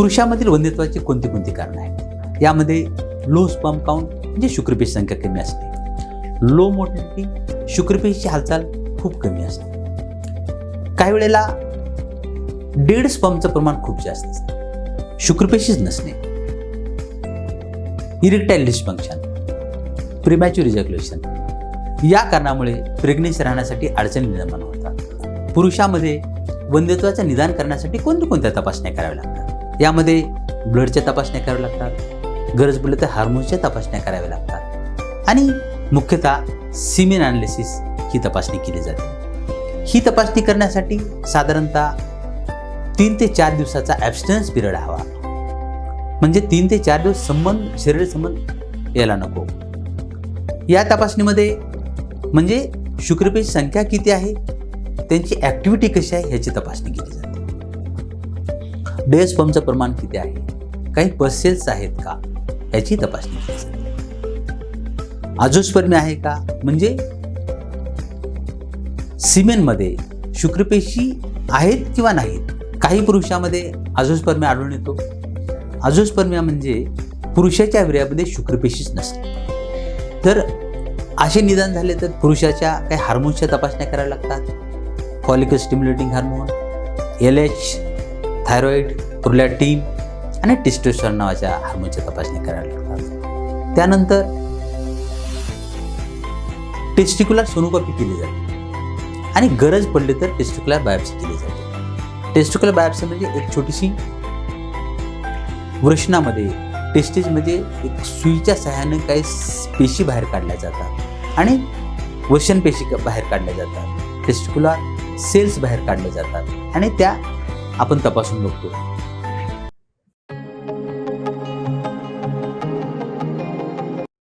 पुरुषामधील वंध्यत्वाची कोणती कोणती कारणं आहेत? यामध्ये लो स्पम काउंट म्हणजे शुक्रपेशी संख्या कमी असते. लो मोटिलिटी शुक्रपेशीची हालचाल खूप कमी असते. काही वेळेला डेड स्पमचं प्रमाण खूप जास्त असतं. शुक्रपेशीच नसणे. इरेक्टाईल डिस्फंक्शन प्रिमॅच्युअर इजॅक्युलेशन या कारणामुळे प्रेग्नेन्सी राहण्यासाठी अडचणी निर्माण होतात. पुरुषामध्ये वंध्यत्वाचं निदान करण्यासाठी कोणत्या कोणत्या तपासण्या कराव्या लागतात? यामध्ये ब्लडच्या तपासण्या कराव्या लागतात गरज पडली तर हार्मोन्सच्या तपासण्या कराव्या लागतात. आणि मुख्यतः सिमेन अनालिसिस ही तपासणी केली जाते. ही तपासणी करण्यासाठी साधारणतः तीन ते चार दिवसाचा ॲबस्टन्स पिरियड हवा. म्हणजे तीन ते चार दिवस संबंध शरीर संबंध यायला नको. या तपासणीमध्ये म्हणजे शुक्रपेची संख्या किती आहे? त्यांची ॲक्टिव्हिटी कशी आहे? ह्याची तपासणी केली जाते. डेस्पमचं प्रमाण किती आहे? काही पसेल्स आहेत का? याची तपासणी केली जाते आजोस्पर्मी आहे का? म्हणजे सिमेनमध्ये शुक्रपेशी आहेत किंवा नाहीत? काही पुरुषामध्ये आजोस्पर्मी आढळून येतो. आजोस्पर्मिया म्हणजे पुरुषाच्या विर्यामध्ये शुक्रपेशीच नसते. तर असे निदान झाले तर पुरुषाच्या काही हार्मोन्सच्या तपासण्या कराव्या लागतात. Follicle stimulating hormone L H thyroid prolactin आणि टेस्टोस्टेरॉन नावाच्या हार्मोनची तपासणी करायला लागतात. त्यानंतर टेस्टिक्युलर सोनोग्राफी केली जाते. आणि गरज पडली तर टेस्टिक्युलर बायोप्सी केली जाते. टेस्टिक्युलर बायोप्सी म्हणजे एक छोटीशी वृषणामध्ये टेस्टिस एक सुईच्या सहाय्याने काही पेशी बाहेर काढल्या जातात आणि वशन पेशी बाहेर काढल्या जातात. टेस्टिक्युलर सेल्स बाहेर काढले जातात आणि त्या आपण तपासून बघतो.